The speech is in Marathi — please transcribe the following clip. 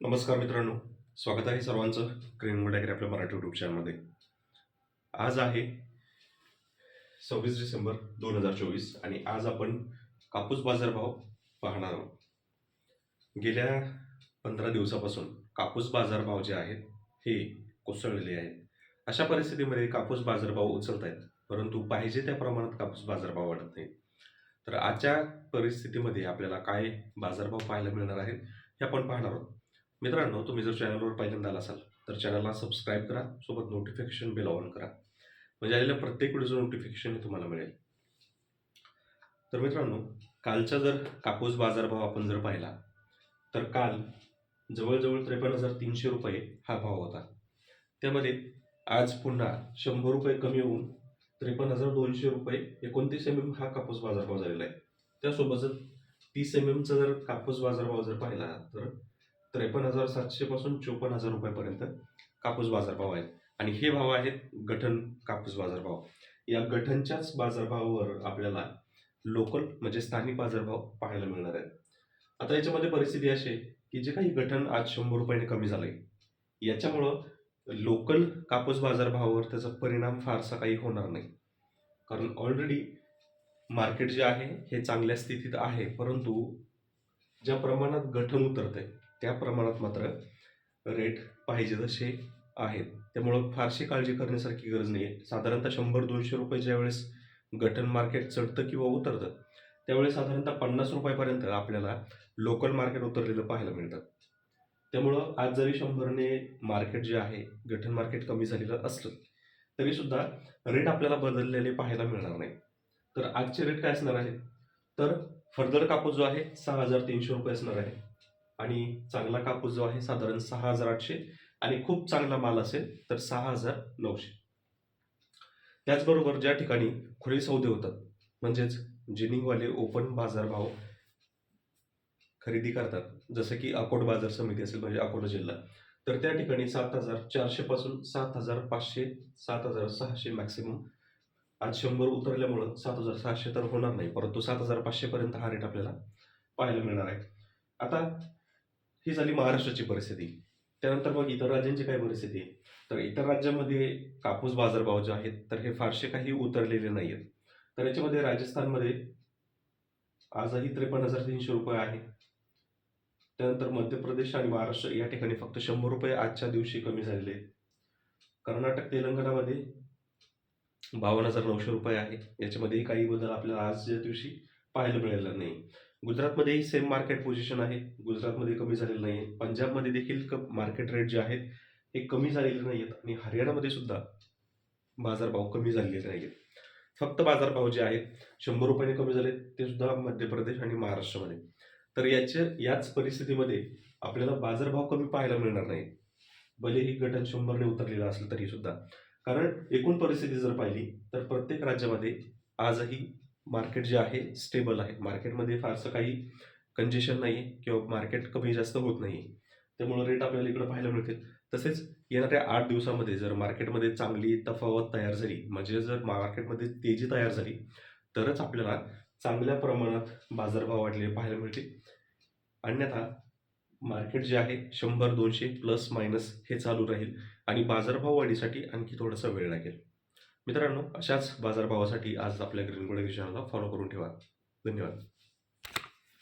नमस्कार मित्रांनो स्वागत आहे सर्वांचं क्रीम गुड आपल्या मराठी युट्यूब चॅनलमध्ये आज आहे सव्वीस डिसेंबर दोन हजार चोवीस आणि आज आपण कापूस बाजारभाव पाहणार आहोत. गेल्या पंधरा दिवसापासून कापूस बाजारभाव जे आहेत हे कोसळलेले आहेत. अशा परिस्थितीमध्ये कापूस बाजारभाव उचलत आहेत परंतु पाहिजे त्या प्रमाणात कापूस बाजारभाव वाढत नाही. तर आजच्या परिस्थितीमध्ये आपल्याला काय बाजारभाव पाहायला मिळणार आहेत हे आपण पाहणार आहोत. मित्रांनो तुम्ही जर चॅनलवर पहिल्यांदा आला असाल तर चॅनलला सबस्क्राईब करा सोबत नोटिफिकेशन बिल ऑन करा. म्हणजे आलेल्या प्रत्येक व्हिडिओचं नोटिफिकेशन हे तुम्हाला मिळेल. तर मित्रांनो कालचा जर कापूस बाजारभाव आपण जर पाहिला तर काल जवळजवळ त्रेपन्न हजार तीनशे रुपये हा भाव होता. त्यामध्ये आज पुन्हा शंभर रुपये कमी होऊन त्रेपन्न हजार दोनशे रुपये एकोणतीस एम एम हा कापूस बाजारभाव झालेला आहे. त्यासोबतच तीस एम एमचा जर कापूस बाजारभाव जर पाहिला तर त्रेपन्न हजार सातशे पासून चोपन्न हजार रुपयापर्यंत कापूस बाजारभाव आहेत. आणि हे भाव आहेत गठण कापूस बाजारभाव. या गठणच्याच बाजारभावावर आपल्याला लोकल म्हणजे स्थानिक बाजारभाव पाहायला मिळणार आहेत. आता याच्यामध्ये परिस्थिती अशी आहे की जे काही गठण आज शंभर रुपयाने कमी झालं आहे याच्यामुळं लोकल कापूस बाजारभावावर त्याचा परिणाम फारसा काही होणार नाही. कारण ऑलरेडी मार्केट जे आहे हे चांगल्या स्थितीत आहे परंतु ज्या प्रमाणात गठण उतरते त्या प्रमाणात मात्र रेट पाहिजे तसे आहेत. त्यामुळं फारशी काळजी करण्यासारखी गरज नाही आहे साधारणतः शंभर दोनशे रुपये ज्यावेळेस गटन मार्केट चढतं किंवा उतरतं त्यावेळेस साधारणतः पन्नास रुपयापर्यंत आपल्याला लोकल मार्केट उतरलेलं पाहायला मिळतं. त्यामुळं आज जरी शंभरने मार्केट जे आहे गठन मार्केट कमी झालेलं असलं तरीसुद्धा रेट आपल्याला बदललेले पाहायला मिळणार नाही. तर आजचे रेट काय असणार आहे तर फर्दर कापूस जो आहे सहा हजार तीनशे रुपये असणार आहे. आणि चांगला कापूस जो आहे साधारण सहा हजार आठशे आणि खूप चांगला माल असेल तर सहा हजार नऊशे. त्याचबरोबर ज्या ठिकाणी खुले सौदे होतात म्हणजेच जिनिंगवाले ओपन बाजारभाव खरेदी करतात जसं की अकोट बाजार समिती असेल म्हणजे अकोला जिल्हा तर त्या ठिकाणी सात हजार चारशे पासून सात हजार पाचशे सात हजार सहाशे मॅक्सिमम आज शंभर उतरल्यामुळं सात हजार सहाशे तर होणार नाही परंतु सात हजार पाचशे पर्यंत हा रेट आपल्याला पाहायला मिळणार आहे. आता ही झाली महाराष्ट्राची परिस्थिती. त्यानंतर मग इतर राज्यांची काय परिस्थिती? आहे तर इतर राज्यामध्ये कापूस बाजारभाव जे आहेत तर हे फारसे काही उतरलेले नाही आहेत तर याच्यामध्ये राजस्थानमध्ये आजही त्रेपन्न हजार तीनशे रुपये आहे. त्यानंतर मध्य प्रदेश आणि महाराष्ट्र या ठिकाणी फक्त शंभर रुपये आजच्या दिवशी कमी झालेले आहेत. कर्नाटक तेलंगणामध्ये बावन्न हजार नऊशे रुपये आहे. याच्यामध्येही काही बदल आपल्याला आजच्या दिवशी पाहायला मिळालेला नाही. गुजरातमध्येही सेम मार्केट पोझिशन आहे. गुजरातमध्ये कमी झालेलं नाही आहे पंजाबमध्ये देखील क मार्केट रेट जे आहेत हे कमी झालेले नाही आहेत आणि हरियाणामध्ये सुद्धा बाजारभाव कमी झालेले नाही आहेत फक्त बाजारभाव जे आहेत शंभर रुपयाने कमी झाले ते सुद्धा मध्य प्रदेश आणि महाराष्ट्रामध्ये. तर याच्या याच परिस्थितीमध्ये आपल्याला बाजारभाव कमी पाहायला मिळणार नाही. भलेही गटन शंभरने उतरलेला असलं तरी सुद्धा कारण एकूण परिस्थिती जर पाहिली तर प्रत्येक राज्यामध्ये आजही मार्केट जे आहे स्टेबल आहे. मार्केटमध्ये फारसं काही कंजेशन नाही आहे किंवा मार्केट कमी जास्त होत नाही त्यामुळं रेट आपल्याला इकडं पाहायला मिळतील. तसेच येणाऱ्या आठ दिवसामध्ये जर मार्केटमध्ये चांगली तफावत तयार झाली म्हणजे जर मार्केटमध्ये तेजी तयार झाली तरच आपल्याला चांगल्या प्रमाणात बाजारभाव वाढलेले पाहायला मिळतील. अन्यथा मार्केट जे आहे शंभर दोनशे प्लस मायनस हे चालू राहील आणि बाजारभाव वाढीसाठी आणखी थोडासा वेळ लागेल. मित्रांनो अशाच बाजारभावासाठी आज आपल्या ग्रीन गोल्ड चॅनलला फॉलो करून ठेवा. धन्यवाद.